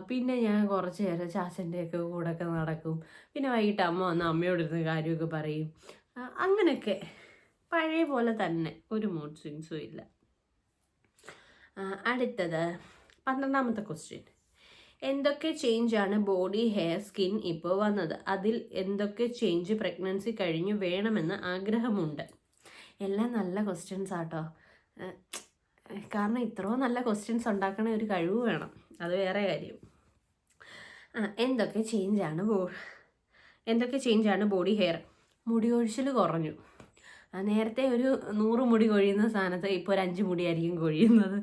പിന്നെ ഞാൻ കുറച്ച് നേരം ചാച്ചന്റെയൊക്കെ കൂടെ ഒക്കെ നടക്കും. പിന്നെ വൈകിട്ട് അമ്മ വന്ന് അമ്മയോടിരുന്ന് കാര്യമൊക്കെ പറയും. അങ്ങനെയൊക്കെ. പഴയ പോലെ തന്നെ ഒരു മൂഡ് സ്വിങ്സും ഇല്ല. അടുത്തത് പന്ത്രണ്ടാമത്തെ ക്വസ്റ്റ്യൻ എന്തൊക്കെ ചേഞ്ച് ആണ് ബോഡി ഹെയർ സ്കിൻ ഇപ്പോൾ വന്നത്? അതിൽ എന്തൊക്കെ ചേഞ്ച് പ്രഗ്നൻസി കഴിഞ്ഞ് വേണമെന്ന് ആഗ്രഹമുണ്ട്? എല്ലാം നല്ല ക്വസ്റ്റ്യൻസ് ആട്ടോ. കാരണം ഇത്രയും നല്ല ക്വസ്റ്റ്യൻസ് ഉണ്ടാക്കണ ഒരു കഴിവ് വേണം. അത് വേറെ കാര്യം. ആ എന്തൊക്കെ ചേഞ്ചാണ് ബോ എന്തൊക്കെ ചേഞ്ചാണ് ബോഡി ഹെയർ മുടി കൊഴിച്ചിൽ കുറഞ്ഞു. നേരത്തെ ഒരു നൂറ് മുടി കൊഴിയുന്ന സ്ഥാനത്ത് ഇപ്പോൾ ഒരു അഞ്ച് മുടിയായിരിക്കും കൊഴിയുന്നത്.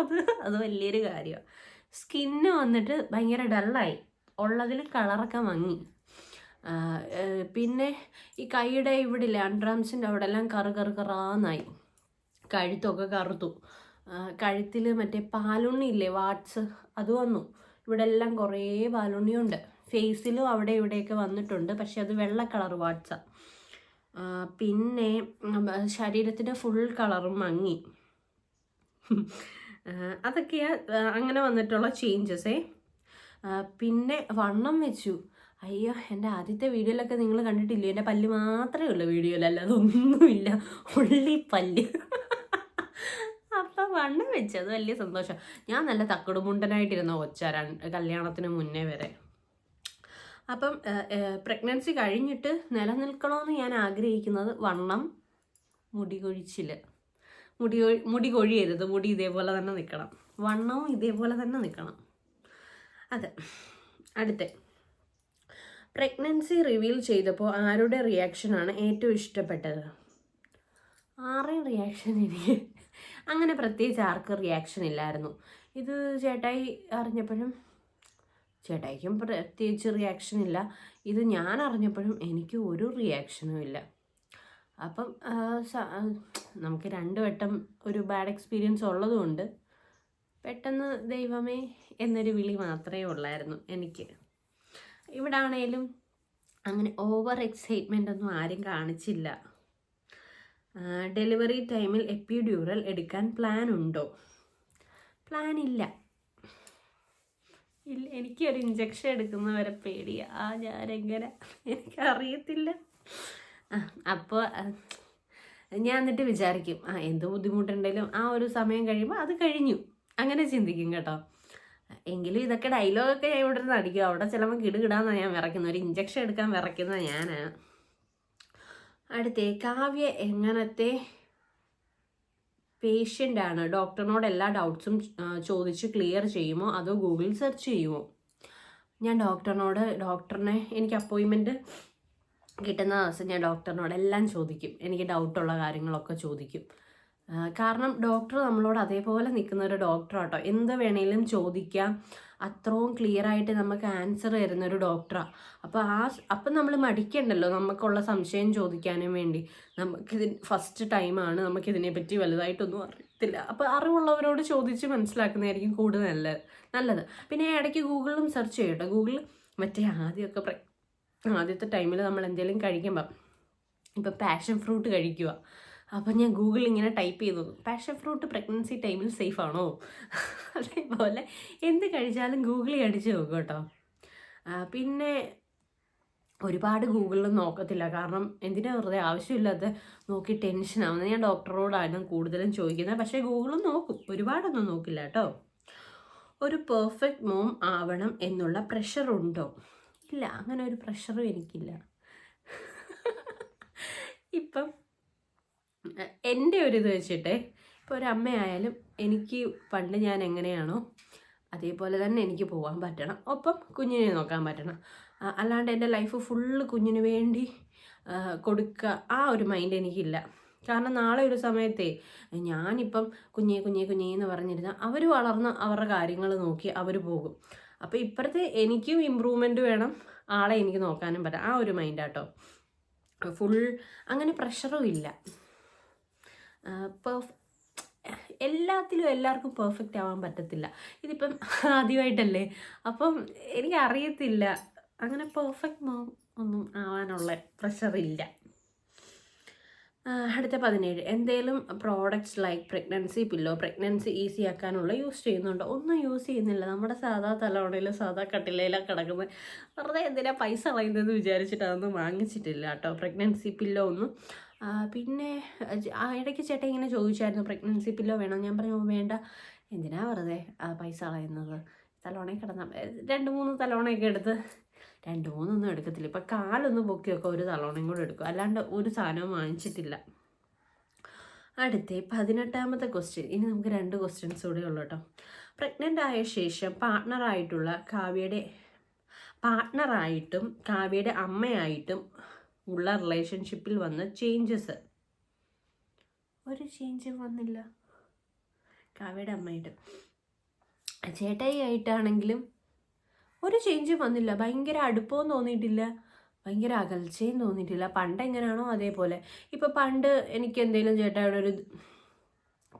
അത് അത് വലിയൊരു കാര്യമാണ് സ്കിന്ന് വന്നിട്ട് ഭയങ്കര ഡള്ളായി. ഉള്ളതിൽ കളറൊക്കെ മങ്ങി. പിന്നെ ഈ കൈയുടെ ഇവിടെ ഇല്ലേ അൺഡ്രാംസിന്റെ അവിടെ എല്ലാം കറു കറു കറാന്നായി. കഴുത്തൊക്കെ കറുത്തു. കഴുത്തിൽ മറ്റേ പാലുണ്ണി ഇല്ലേ വാട്സ് അത് വന്നു. ഇവിടെ എല്ലാം കുറേ പാലുണ്ണിയുണ്ട്. ഫേസിലും അവിടെ ഇവിടെയൊക്കെ വന്നിട്ടുണ്ട് പക്ഷെ അത് വെള്ള കളർ വാട്സാണ് പിന്നെ ശരീരത്തിന്റെ ഫുൾ കളറും മങ്ങി. ആ, അതൊക്കെയാ ആ, അങ്ങനെ വന്നിട്ടുള്ള ചേഞ്ചസേ പിന്നെ വണ്ണം വെച്ചു. അയ്യോ എന്റെ ആദ്യത്തെ വീഡിയോയിലൊക്കെ നിങ്ങൾ കണ്ടിട്ടില്ലേ? എന്റെ പല്ല് മാത്രമേ ഉള്ളൂ വീഡിയോയിൽ അല്ലാതെ ഒന്നുമില്ല ഉള്ളി പല്ല്. അപ്പം വണ്ണം വെച്ചു. അത് വലിയ സന്തോഷം. ഞാൻ നല്ല തക്കടുമുണ്ടനായിട്ടിരുന്ന ഒച്ച കല്യാണത്തിന് മുന്നേ വരെ. അപ്പം പ്രഗ്നൻസി കഴിഞ്ഞിട്ട് നിലനിൽക്കണമെന്ന് ഞാൻ ആഗ്രഹിക്കുന്നത് വണ്ണം മുടി കൊഴിച്ചിൽ മുടി മുടി കൊഴിയരുത്. മുടി ഇതേപോലെ തന്നെ നിൽക്കണം വണ്ണവും ഇതേപോലെ തന്നെ നിൽക്കണം അതെ. അടുത്ത. പ്രഗ്നൻസി റിവീൽ ചെയ്തപ്പോൾ ആരുടെ റിയാക്ഷനാണ് ഏറ്റവും ഇഷ്ടപ്പെട്ടത്? ആരെയും റിയാക്ഷൻ എനിക്ക് അങ്ങനെ പ്രത്യേകിച്ച് ആർക്കും റിയാക്ഷൻ ഇല്ലായിരുന്നു. ഇത് ചേട്ടായി അറിഞ്ഞപ്പോഴും ചേട്ടായിക്കും പ്രത്യേകിച്ച് റിയാക്ഷൻ ഇല്ല. ഇത് ഞാൻ അറിഞ്ഞപ്പോഴും എനിക്ക് ഒരു റിയാക്ഷനും ഇല്ല. അപ്പം നമുക്ക് രണ്ട് വട്ടം ഒരു ബാഡ് എക്സ്പീരിയൻസ് ഉള്ളതുകൊണ്ട് പെട്ടെന്ന് ദൈവമേ എന്നൊരു വിളി മാത്രമേ ഉള്ളായിരുന്നു എനിക്ക്. ഇവിടെ ആണേലും അങ്ങനെ ഓവർ എക്സൈറ്റ്മെന്റ് ഒന്നും ആരും കാണിച്ചില്ല. ഡെലിവറി ടൈമിൽ എപ്പിഡ്യൂറൽ എടുക്കാൻ പ്ലാൻ ഉണ്ടോ? പ്ലാൻ ഇല്ല. ഇല്ല എനിക്കൊരു ഇഞ്ചക്ഷൻ എടുക്കുന്നവരെ പേടിയാ. ആ ഞാനെങ്ങനെ എനിക്കറിയത്തില്ല. അപ്പോൾ ഞാൻ എന്നിട്ട് വിചാരിക്കും ആ എന്ത് ബുദ്ധിമുട്ടുണ്ടെങ്കിലും ആ ഒരു സമയം കഴിയുമ്പോൾ അത് കഴിഞ്ഞു. അങ്ങനെ ചിന്തിക്കും കേട്ടോ. എങ്കിലും ഇതൊക്കെ ഡയലോഗൊക്കെ ഞാൻ ഇവിടെ നിന്ന് അടിക്കും അവിടെ ചിലപ്പോൾ കിടുകിടാന്നാണ് ഞാൻ വിറയ്ക്കുന്നത്. ഒരു ഇഞ്ചക്ഷൻ എടുക്കാൻ വിറയ്ക്കുന്ന ഞാനാണ് അടുത്തേ കാവ്യ എങ്ങനത്തെ പേഷ്യന്റ് ആണ്? ഡോക്ടറിനോട് എല്ലാ ഡൗട്ട്സും ചോദിച്ച് ക്ലിയർ ചെയ്യുമോ? അതോ ഗൂഗിൾ സെർച്ച് ചെയ്യുമോ? ഞാൻ ഡോക്ടറിനോട് ഡോക്ടറിനെ എനിക്ക് അപ്പോയിൻമെന്റ് കിട്ടുന്ന ദിവസം ഞാൻ ഡോക്ടറിനോട് എല്ലാം ചോദിക്കും. എനിക്ക് ഡൗട്ടുള്ള കാര്യങ്ങളൊക്കെ ചോദിക്കും. കാരണം ഡോക്ടർ നമ്മളോട് അതേപോലെ നിൽക്കുന്ന ഒരു ഡോക്ടർ കേട്ടോ എന്ത് വേണേലും ചോദിക്കാം. അത്രയും ക്ലിയർ ആയിട്ട് നമുക്ക് ആൻസർ തരുന്ന ഒരു ഡോക്ടറാണ് അപ്പോൾ ആ അപ്പം നമ്മൾ മടിക്കണ്ടല്ലോ നമുക്കുള്ള സംശയം ചോദിക്കാനും വേണ്ടി. നമുക്കിതിന് ഫസ്റ്റ് ടൈമാണ് നമുക്കിതിനെ പറ്റി വലുതായിട്ടൊന്നും അറിയത്തില്ല. അപ്പോൾ അറിവുള്ളവരോട് ചോദിച്ച് മനസ്സിലാക്കുന്നതായിരിക്കും കൂടുതൽ നല്ലത്. നല്ലത്. പിന്നെ ഇടയ്ക്ക് ഗൂഗിളിലും സെർച്ച് ചെയ്യട്ടോ. ഗൂഗിൾ മറ്റേ ആദ്യമൊക്കെ ആദ്യത്തെ ടൈമിൽ നമ്മൾ എന്തെങ്കിലും കഴിക്കുമ്പം ഇപ്പം പാഷൻ ഫ്രൂട്ട് കഴിക്കുക. അപ്പം ഞാൻ ഗൂഗിളിൽ ഇങ്ങനെ ടൈപ്പ് ചെയ്തു. പാഷൻ ഫ്രൂട്ട് പ്രഗ്നൻസി ടൈമിൽ സേഫ് ആണോ അതേപോലെ എന്ത് കഴിച്ചാലും ഗൂഗിളിൽ അടിച്ച് നോക്കും കേട്ടോ. പിന്നെ ഒരുപാട് ഗൂഗിളിൽ നോക്കത്തില്ല. കാരണം എന്തിനാ വെറുതെ ആവശ്യമില്ലാത്ത നോക്കി ടെൻഷൻ ആവുന്നത്? ഞാൻ ഡോക്ടറോടാണ് കൂടുതലും ചോദിക്കുന്നത്. പക്ഷേ ഗൂഗിളും നോക്കും. ഒരുപാടൊന്നും നോക്കില്ല കേട്ടോ. ഒരു പെർഫെക്റ്റ് മോം ആവണം എന്നുള്ള പ്രഷർ ഉണ്ടോ ഇല്ല അങ്ങനെ ഒരു പ്രഷറും എനിക്കില്ല. ഇപ്പം എന്റെ ഒരു ഇത് വെച്ചിട്ടെ ഇപ്പോൾ ഒരു അമ്മയായാലും എനിക്ക് പണ്ട് ഞാൻ എങ്ങനെയാണോ അതേപോലെ തന്നെ എനിക്ക് പോകാൻ പറ്റണം. ഒപ്പം കുഞ്ഞിനെ നോക്കാൻ പറ്റണം. അല്ലാണ്ട് എന്റെ ലൈഫ് ഫുള്ള് കുഞ്ഞിന് വേണ്ടി കൊടുക്കുക ആ ഒരു മൈൻഡ് എനിക്കില്ല. കാരണം നാളെ ഒരു സമയത്തെ ഞാനിപ്പം കുഞ്ഞേ കുഞ്ഞേ കുഞ്ഞേ എന്ന് പറഞ്ഞിരുന്ന അവർ വളർന്ന് അവരുടെ കാര്യങ്ങൾ നോക്കി അവർ പോകും. അപ്പോൾ ഇപ്പോഴത്തെ എനിക്കും ഇമ്പ്രൂവ്മെന്റ് വേണം. ആളെ എനിക്ക് നോക്കാനും പറ്റാം. ആ ഒരു മൈൻഡാട്ടോ ഫുൾ അങ്ങനെ പ്രഷറും ഇല്ല. പെർഫ് എല്ലാത്തിലും എല്ലാവർക്കും പെർഫെക്റ്റ് ആവാൻ പറ്റത്തില്ല. ഇതിപ്പം ആദ്യമായിട്ടല്ലേ? അപ്പം എനിക്കറിയത്തില്ല. അങ്ങനെ പെർഫെക്റ്റ് ഒന്നും ആവാനുള്ള പ്രഷറില്ല അടുത്ത പതിനേഴ്. എന്തേലും products like pregnancy pillow pregnancy easy ആക്കാനുള്ള യൂസ് ചെയ്യുന്നുണ്ടോ? ഒന്നും യൂസ് ചെയ്യുന്നില്ല. നമ്മുടെ സാധാ തലവണയിൽ സാധാ കട്ടിലയിലാണ് കിടക്കുന്നത് വെറുതെ എന്തിനാ പൈസ കളയുന്നതെന്ന് വിചാരിച്ചിട്ട് അതൊന്നും വാങ്ങിച്ചിട്ടില്ല കേട്ടോ. പ്രഗ്നൻസി പില്ലോ ഒന്നും. പിന്നെ ഇടയ്ക്ക് ചേട്ടൻ ഇങ്ങനെ ചോദിച്ചായിരുന്നു പ്രഗ്നൻസി പില്ലോ വേണം? ഞാൻ പറഞ്ഞു വേണ്ട. എന്തിനാ വെറുതെ പൈസ കളയുന്നത്? തലോണയിൽ കിടന്നാൽ രണ്ട് മൂന്ന് തലോണയൊക്കെ എടുത്ത് രണ്ട് മൂന്നൊന്നും എടുക്കത്തില്ല. ഇപ്പം കാലൊന്ന് പൊക്കിയൊക്കെ ഒരു തലോണയും കൂടെ എടുക്കും. അല്ലാണ്ട് ഒരു സാധനവും വാങ്ങിച്ചിട്ടില്ല. അടുത്ത പതിനെട്ടാമത്തെ ക്വസ്റ്റ്യൻ ഇനി നമുക്ക് രണ്ട് ക്വസ്റ്റ്യൻസ് കൂടെ ഉള്ളു കേട്ടോ. പ്രഗ്നന്റ് ആയ ശേഷം പാർട്ട്ണറായിട്ടുള്ള കാവ്യയുടെ പാർട്ട്ണറായിട്ടും കാവ്യയുടെ അമ്മയായിട്ടും ഉള്ള റിലേഷൻഷിപ്പിൽ വന്ന ചേഞ്ചസ് ഒരു ചേഞ്ചും വന്നില്ല. കാവ്യയുടെ അമ്മയായിട്ട്. ചേട്ടായി ആയിട്ടാണെങ്കിലും ഒരു ചേഞ്ചും വന്നില്ല. ഭയങ്കര അടുപ്പവും തോന്നിയിട്ടില്ല. ഭയങ്കര അകൽച്ചയും തോന്നിയിട്ടില്ല. പണ്ട് എങ്ങനെയാണോ അതേപോലെ. ഇപ്പം പണ്ട് എനിക്ക് എന്തെങ്കിലും ചേട്ടായുടെ ഒരു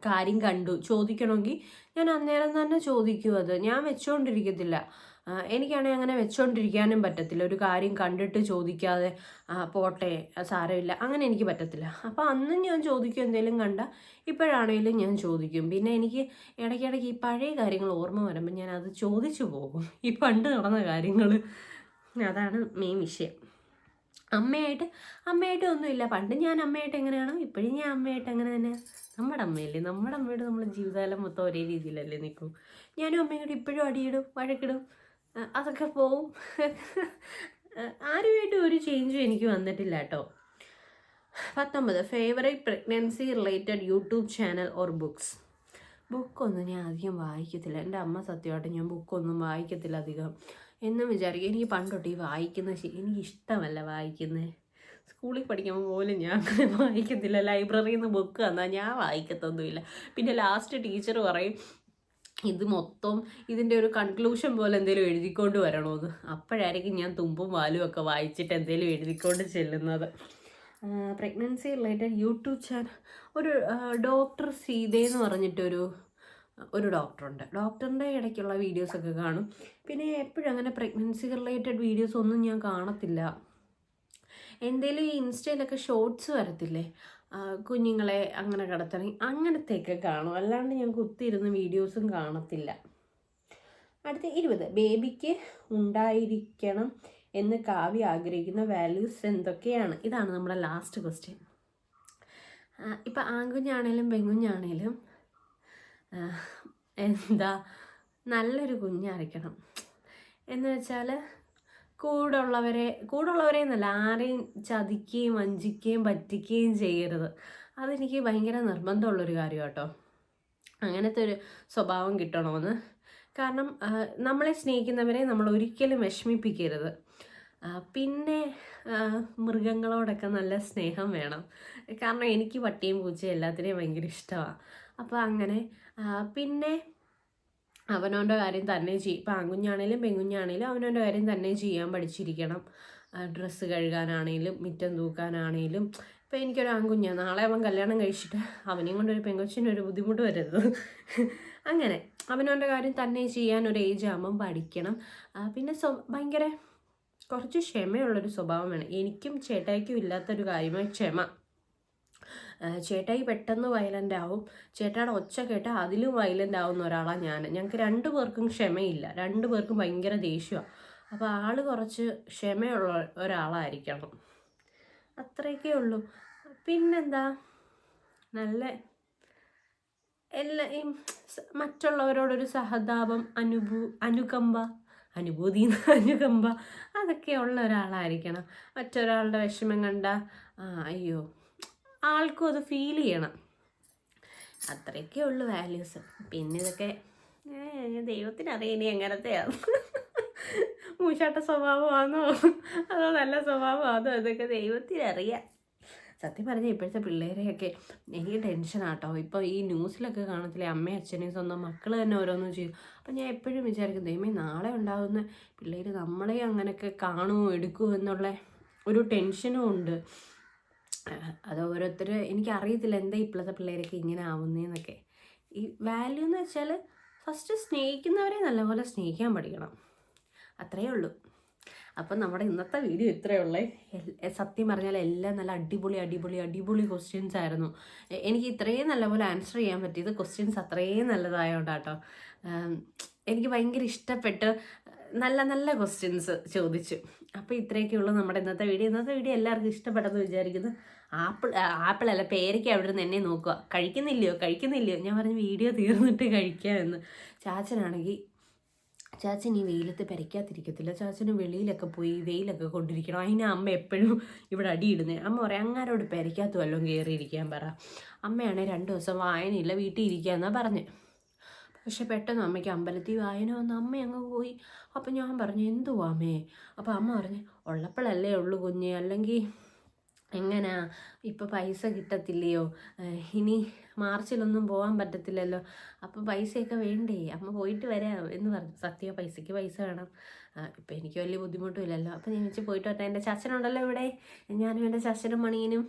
കാര്യം കണ്ടു. ചോദിക്കണമെങ്കിൽ ഞാൻ അന്നേരം തന്നെ ചോദിക്കും അത്. ഞാൻ വെച്ചുകൊണ്ടിരിക്കത്തില്ല എനിക്കാണെങ്കിൽ അങ്ങനെ വെച്ചുകൊണ്ടിരിക്കാനും പറ്റത്തില്ല. ഒരു കാര്യം കണ്ടിട്ട് ചോദിക്കാതെ പോട്ടെ സാരമില്ല. അങ്ങനെ എനിക്ക് പറ്റത്തില്ല. അപ്പോൾ അന്നും ഞാൻ ചോദിക്കും എന്തെങ്കിലും കണ്ട ഇപ്പോഴാണെങ്കിലും ഞാൻ ചോദിക്കും. പിന്നെ എനിക്ക് ഇടയ്ക്കിടയ്ക്ക് ഈ പഴയ കാര്യങ്ങൾ ഓർമ്മ വരുമ്പോൾ ഞാൻ അത് ചോദിച്ചു പോകും. ഈ പണ്ട് നടന്ന കാര്യങ്ങൾ. അതാണ് മെയിൻ വിഷയം. അമ്മയായിട്ട് അമ്മയായിട്ട് ഒന്നുമില്ല. പണ്ട് ഞാൻ അമ്മയായിട്ട് എങ്ങനെയാണോ ഇപ്പോഴും ഞാൻ അമ്മയായിട്ട് അങ്ങനെ തന്നെ. നമ്മുടെ അമ്മയല്ലേ? നമ്മുടെ അമ്മയോട് നമ്മൾ ജീവിതകാലം മൊത്തം ഒരേ രീതിയിലല്ലേ നിൽക്കും. ഞാനും അമ്മയും കൂടി ഇപ്പോഴും അടിയിടും വഴക്കിടും. അതൊക്കെ പോവും. ആരുമായിട്ടും ഒരു ചേഞ്ചും എനിക്ക് വന്നിട്ടില്ല കേട്ടോ. പത്തൊമ്പത് favourite pregnancy related YouTube channel or books ബുക്കൊന്നും ഞാൻ അധികം വായിക്കത്തില്ല. എന്റെ അമ്മ സത്യമായിട്ട് ഞാൻ ബുക്കൊന്നും വായിക്കത്തില്ല അധികം. എന്നും വിചാരിക്കും എനിക്ക് പണ്ടൊട്ട് ഈ വായിക്കുന്ന എനിക്ക് ഇഷ്ടമല്ല വായിക്കുന്നത് സ്കൂളിൽ പഠിക്കുമ്പോൾ പോലും ഞാൻ വായിക്കത്തില്ല. ലൈബ്രറിയിൽ നിന്ന് ബുക്ക് തന്നാൽ ഞാൻ വായിക്കത്തൊന്നുമില്ല. പിന്നെ ലാസ്റ്റ് ടീച്ചർ പറയും ഇത് മൊത്തം ഇതിന്റെ ഒരു കൺക്ലൂഷൻ പോലെ എന്തെങ്കിലും എഴുതിക്കൊണ്ട് വരണമെന്ന് അപ്പോഴായിരിക്കും ഞാൻ തുമ്പും വാലും ഒക്കെ വായിച്ചിട്ട് എന്തെങ്കിലും എഴുതിക്കൊണ്ട് ചെല്ലുന്നത്. Pregnancy related YouTube channel. ഒരു ഡോക്ടർ സീതയെന്ന് പറഞ്ഞിട്ടൊരു ഒരു ഡോക്ടറുണ്ട് ഡോക്ടറിന്റെ ഇടയ്ക്കുള്ള വീഡിയോസൊക്കെ കാണും. പിന്നെ എപ്പോഴും അങ്ങനെ പ്രഗ്നൻസി റിലേറ്റഡ് വീഡിയോസ് ഒന്നും ഞാൻ കാണത്തില്ല. എന്തേലും ഈ ഇൻസ്റ്റയിലൊക്കെ ഷോർട്സ് വരത്തില്ലേ? കുഞ്ഞുങ്ങളെ അങ്ങനെ കിടത്തണി അങ്ങനത്തെയൊക്കെ കാണും. അല്ലാണ്ട് ഞാൻ കുത്തിയിരുന്ന് വീഡിയോസും കാണത്തില്ല. അടുത്ത ഇരുപത് ബേബിക്ക് ഉണ്ടായിരിക്കണം എന്ന് കാവ്യ ആഗ്രഹിക്കുന്ന വാല്യൂസ് എന്തൊക്കെയാണ്? ഇതാണ് നമ്മുടെ ലാസ്റ്റ് ക്വസ്റ്റ്യൻ ഇപ്പം ആൺകുഞ്ഞാണേലും പെൺകുഞ്ഞാണേലും എന്താ നല്ലൊരു കുഞ്ഞായിരിക്കണം. എന്ന് വെച്ചാൽ കൂടുള്ളവരെ കൂടുള്ളവരെ എന്നല്ല ആരെയും ചതിക്കുകയും വഞ്ചിക്കുകയും പറ്റിക്കുകയും ചെയ്യരുത്. അതെനിക്ക് ഭയങ്കര നിർബന്ധമുള്ളൊരു കാര്യം കേട്ടോ അങ്ങനത്തെ ഒരു സ്വഭാവം കിട്ടണമെന്ന്. കാരണം നമ്മളെ സ്നേഹിക്കുന്നവരെ നമ്മൾ ഒരിക്കലും വിഷമിപ്പിക്കരുത്. പിന്നെ മൃഗങ്ങളോടൊക്കെ നല്ല സ്നേഹം വേണം. കാരണം എനിക്ക് പട്ടിയും പൂച്ചയും എല്ലാത്തിനെയും ഭയങ്കര ഇഷ്ടമാണ് അപ്പോൾ അങ്ങനെ പിന്നെ അവനവന്റെ കാര്യം തന്നെ ചെയ്യും ഇപ്പം ആൺകുഞ്ഞാണേലും പെൺകുഞ്ഞാണേലും അവനവന്റെ കാര്യം തന്നെ ചെയ്യാൻ പഠിച്ചിരിക്കണം. ഡ്രസ്സ് കഴുകാനാണേലും മുറ്റം തൂക്കാനാണേലും. ഇപ്പം എനിക്കൊരു ആൺകുഞ്ഞാണ് നാളെ അവൻ കല്യാണം കഴിച്ചിട്ട് അവനെയും കൊണ്ടൊരു പെങ്കൊച്ചിനൊരു ബുദ്ധിമുട്ട് വരരുത്. അങ്ങനെ അവനവന്റെ കാര്യം തന്നെ ചെയ്യാൻ ഒരു ഏജ് ആകുമ്പം പഠിക്കണം പിന്നെ സ്വ ഭയങ്കര കുറച്ച് ക്ഷമയുള്ളൊരു സ്വഭാവം വേണം. എനിക്കും ചേട്ടായിക്കും ഇല്ലാത്തൊരു കാര്യമായി ക്ഷമ. ചേട്ടായി പെട്ടെന്ന് വയലന്റ് ആവും. ചേട്ടായുടെ ഒച്ച കേട്ടാൽ അതിലും വയലന്റ് ആവുന്ന ഒരാളാണ് ഞാൻ ഞങ്ങൾക്ക് രണ്ടു പേർക്കും ക്ഷമയില്ല. രണ്ടു പേർക്കും ഭയങ്കര ദേഷ്യമാണ് അപ്പോൾ ആൾ കുറച്ച് ക്ഷമയുള്ള ഒരാളായിരിക്കണം. അത്രയൊക്കെ ഉള്ളൂ. പിന്നെന്താ? നല്ല എല്ലാ ഈ മറ്റുള്ളവരോടൊരു സഹതാപം അനുഭൂ അനുകമ്പ അനുഭൂതി അനുകമ്പ അതൊക്കെ ഉള്ള ഒരാളായിരിക്കണം. മറ്റൊരാളുടെ വിഷമം കണ്ട അയ്യോ. ആൾക്കും അത് ഫീൽ ചെയ്യണം. അത്രയൊക്കെ ഉള്ളു വാല്യൂസ് പിന്നെ ഇതൊക്കെ ദൈവത്തിന് ദൈവത്തിനറിയാം ഇനി എങ്ങനത്തെയാണ് മൂശാട്ട സ്വഭാവമാണോ? അതോ നല്ല സ്വഭാവമാണോ? അതൊക്കെ ദൈവത്തിനറിയാം സത്യം പറഞ്ഞാൽ ഇപ്പോഴത്തെ പിള്ളേരെയൊക്കെ എനിക്ക് ടെൻഷനാട്ടോ ഇപ്പോൾ ഈ ന്യൂസിലൊക്കെ കാണത്തില്ലേ അമ്മയും അച്ഛനെയും സ്വന്തം മക്കൾ തന്നെ ഓരോന്നും ചെയ്യും. അപ്പം ഞാൻ എപ്പോഴും വിചാരിക്കും ദൈവമേ നാളെ ഉണ്ടാകുന്ന പിള്ളേർ നമ്മളെ അങ്ങനെയൊക്കെ കാണുമോ എടുക്കുമോ എന്നുള്ള ഒരു ടെൻഷനും ഉണ്ട്. അത് ഓരോരുത്തർ എനിക്കറിയത്തില്ല എന്താ ഇപ്പോഴത്തെ പിള്ളേരൊക്കെ ഇങ്ങനെ ആവുന്നതെന്നൊക്കെ ഈ വാല്യൂ എന്ന് വെച്ചാൽ ഫസ്റ്റ് സ്നേഹിക്കുന്നവരെ നല്ലപോലെ സ്നേഹിക്കാൻ പഠിക്കണം. അത്രയേ ഉള്ളൂ. അപ്പം നമ്മുടെ ഇന്നത്തെ വീഡിയോ ഇത്രയേ ഉള്ളേ. സത്യം പറഞ്ഞാൽ എല്ലാം നല്ല അടിപൊളി അടിപൊളി അടിപൊളി ക്വസ്റ്റ്യൻസ് ആയിരുന്നു. എനിക്ക് ഇത്രയും നല്ലപോലെ ആൻസർ ചെയ്യാൻ പറ്റിയത് ക്വസ്റ്റ്യൻസ് അത്രയും നല്ലതായോണ്ടാട്ടോ. എനിക്ക് ഭയങ്കര ഇഷ്ടപ്പെട്ട് നല്ല നല്ല ക്വസ്റ്റ്യൻസ് ചോദിച്ചു. അപ്പോൾ ഇത്രയൊക്കെ ഉള്ളൂ നമ്മുടെ ഇന്നത്തെ വീഡിയോ. ഇന്നത്തെ വീഡിയോ എല്ലാവർക്കും ഇഷ്ടപ്പെട്ടെന്ന് വിചാരിക്കുന്നു. ആപ്പിൾ ആപ്പിൾ അല്ല പേരയ്ക്ക് അവിടെ നിന്ന് എന്നെ നോക്കുക. കഴിക്കുന്നില്ലയോ? കഴിക്കുന്നില്ലയോ? ഞാൻ പറഞ്ഞു വീഡിയോ തീർന്നിട്ട് കഴിക്കാം എന്ന്. ചാച്ചനാണെങ്കിൽ ചാച്ചൻ ഈ വെയിലത്ത് പെരയ്ക്കാതിരിക്കത്തില്ല ചാച്ചന് വെളിയിലൊക്കെ പോയി വെയിലൊക്കെ കൊണ്ടിരിക്കണം. അതിന് അമ്മ എപ്പോഴും ഇവിടെ അടിയിടുന്നത് അമ്മ പറയാം അങ്ങാരോട് പെരയ്ക്കാത്ത വല്ലതും കയറിയിരിക്കാൻ പറ. അമ്മയാണെങ്കിൽ രണ്ട് ദിവസം വായനയില്ല വീട്ടിൽ ഇരിക്കാന്നാ പറഞ്ഞ്. പക്ഷെ പെട്ടെന്ന് അമ്മയ്ക്ക് അമ്പലത്തിൽ വായന വന്ന് അമ്മ അങ്ങ് പോയി. അപ്പം ഞാൻ പറഞ്ഞു എന്തുവാ അമ്മേ? അപ്പം അമ്മ പറഞ്ഞു ഉള്ളപ്പോഴല്ലേ ഉള്ളു കുഞ്ഞ്. അല്ലെങ്കിൽ എങ്ങനാ? ഇപ്പം പൈസ കിട്ടത്തില്ലയോ? ഇനി മാർച്ചിലൊന്നും പോകാൻ പറ്റത്തില്ലല്ലോ. അപ്പോൾ പൈസയൊക്കെ വേണ്ടേ? അമ്മ പോയിട്ട് വരാം എന്ന് പറഞ്ഞു. സത്യ പൈസയ്ക്ക് പൈസ വേണം. ഇപ്പം എനിക്ക് വലിയ ബുദ്ധിമുട്ടുമില്ലല്ലോ. അപ്പോൾ ഞാൻ വെച്ച് പോയിട്ട് വരട്ടെ. എന്റെ ചച്ചനുണ്ടല്ലോ ഇവിടെ. ഞാനും എന്റെ ചച്ചനും മണിയനും.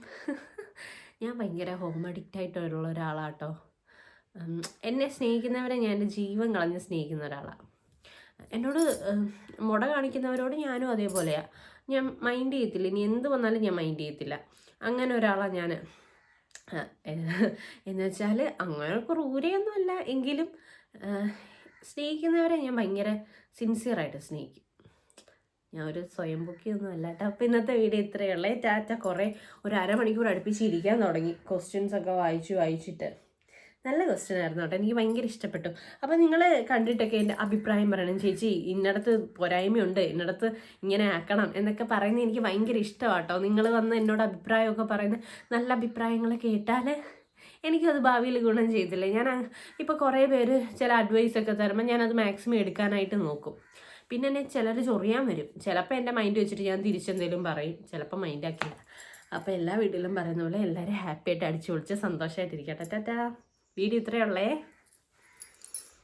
ഞാൻ ഭയങ്കര ഹോം അഡിക്റ്റ് ആയിട്ടുള്ള ഒരാളാട്ടോ. എന്നെ സ്നേഹിക്കുന്നവരെ ഞാൻ എന്റെ ജീവൻ കളഞ്ഞ് സ്നേഹിക്കുന്ന ഒരാളാണ് എന്നോട് മുട കാണിക്കുന്നവരോട് ഞാനും അതേപോലെയാണ് ഞാൻ മൈൻഡ് ചെയ്യത്തില്ല. ഇനി എന്ത് വന്നാലും ഞാൻ മൈൻഡ് ചെയ്യത്തില്ല. അങ്ങനെ ഒരാളാണ് ഞാൻ എന്നുവെച്ചാൽ അങ്ങനെ ക്രൂരയൊന്നുമല്ല. എങ്കിലും സ്നേഹിക്കുന്നവരെ ഞാൻ ഭയങ്കര സിൻസിയറായിട്ട് സ്നേഹിക്കും. ഞാൻ ഒരു സ്വയം ബുക്കിയൊന്നും അല്ല കേട്ടോ. അപ്പോൾ ഇന്നത്തെ വീഡിയോ ഇത്രയേ ടാറ്റ കുറേ ഒരു അരമണിക്കൂർ അടുപ്പിച്ച് ഇരിക്കാൻ തുടങ്ങി. ക്വസ്റ്റ്യൻസ് ഒക്കെ വായിച്ചു വായിച്ചിട്ട്. നല്ല ക്വസ്റ്റ്യൻ ആയിരുന്നു കേട്ടോ. എനിക്ക് ഭയങ്കര ഇഷ്ടപ്പെട്ടു. അപ്പോൾ നിങ്ങൾ കണ്ടിട്ടൊക്കെ എന്റെ അഭിപ്രായം പറയണം. ചേച്ചി ഇന്നടത്ത് പോരായ്മയുണ്ട്. ഇന്നടത്ത് ഇങ്ങനെ ആക്കണം എന്നൊക്കെ പറയുന്നത് എനിക്ക് ഭയങ്കര ഇഷ്ടമാണ് കേട്ടോ. നിങ്ങൾ വന്ന് എന്നോട് അഭിപ്രായമൊക്കെ പറയുന്ന നല്ല അഭിപ്രായങ്ങൾ കേട്ടാൽ എനിക്കത് ഭാവിയിൽ ഗുണം ചെയ്തില്ലേ? ഞാൻ ഇപ്പോൾ കുറേ പേര് ചില അഡ്വൈസ് ഒക്കെ തരുമ്പോൾ ഞാനത് മാക്സിമം എടുക്കാനായിട്ട് നോക്കും. പിന്നെ എന്നെ ചിലർ ചൊറിയാൻ വരും. ചിലപ്പോൾ എന്റെ മൈൻഡ് വെച്ചിട്ട് ഞാൻ തിരിച്ചെന്തെങ്കിലും പറയും. ചിലപ്പോൾ മൈൻഡാക്കില്ല അപ്പോൾ എല്ലാ വീട്ടിലും പറയുന്ന പോലെ എല്ലാവരും ഹാപ്പി ആയിട്ട് അടിച്ചു പൊളിച്ച് സന്തോഷമായിട്ടിരിക്കട്ടെ ടാറ്റാ. വീഡിയോ ഇത്രയേ ഉള്ളേ.